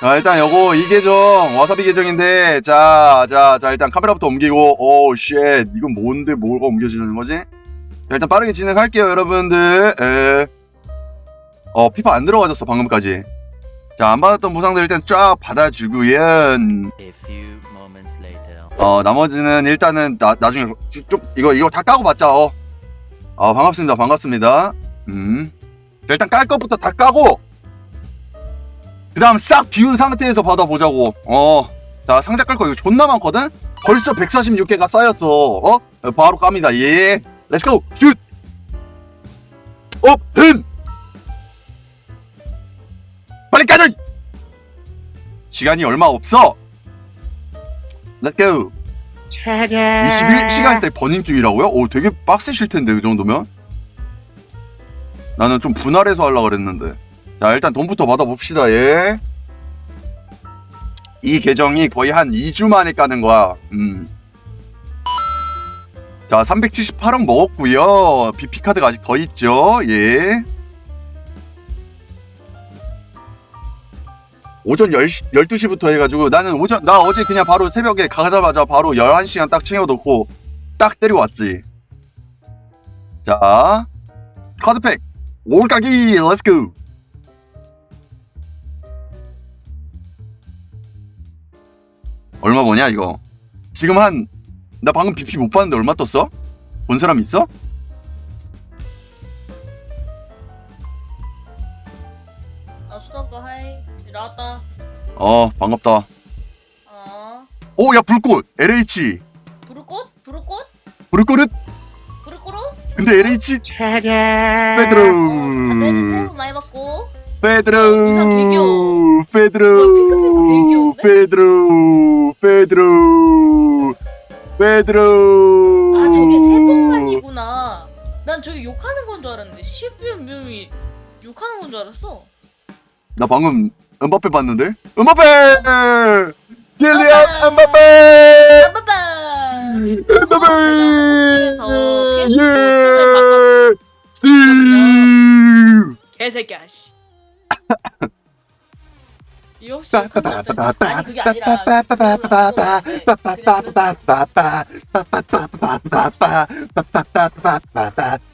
자 일단 요거 이 계정 와사비 계정인데 자 자 자 일단 카메라부터 옮기고 오 쉣 이건 뭔데 뭐가 옮겨지는 거지? 자, 일단 빠르게 진행할게요 여러분들 에. 어 피파 안 들어가졌어 방금까지 자 안 받았던 보상들 일단 쫙 받아주고요. 어 나머지는 일단은 나, 나중에 좀, 좀 이거 이거 다 까고 받자 어. 어 반갑습니다 반갑습니다 음 자, 일단 깔 것부터 다 까고 그 다음 싹 비운 상태에서 받아보자고. 어자 상자 깔거 이거 존나 많거든? 벌써 146개가 쌓였어. 어? 바로 깝니다. 예. 렛츠고 슛 오픈. 빨리 까자 시간이 얼마 없어. 렛츠고 21시간 있다 버닝 중이라고요? 오 되게 빡세실 텐데 그 정도면. 나는 좀 분할해서 하려고 그랬는데 자 일단 돈부터 받아봅시다 예. 이 계정이 거의 한 2주 만에 까는 거야. 음. 자 378억 먹었고요. BP카드가 아직 더 있죠 예. 오전 10시, 12시부터 해가지고 나는 오전 나 어제 그냥 바로 새벽에 가자마자 바로 11시간 딱 챙겨놓고 딱 때려왔지. 자 카드팩 올가기 렛츠고 얼마 버냐 이거? 지금 한 나 방금 BP 못 봤는데 얼마 떴어? 본 사람 있어? 아 하이. 어 반갑다. 어. 오 야 불꽃! LH 부르꽃? 부르꽃? 불꽃은? 부르꾸루 근데 LH 어, 다들 페드로 새해 복 많이 받고 페드로 개겨워. 페드로 어? 페드로 페드로 페드로. 아 저게 세복만이구나. 난 저게 욕하는 건 줄 알았는데 12명이 욕하는 건 줄 알았어. 나 방금 음바페 봤는데? 음바페! 킬리안 음바페. 음바페! 음바페! 예! 씨. 개새끼야 씨 이 없이 욕하는 줄 알았더니 아니 그게 아니라 그냥 그랬는데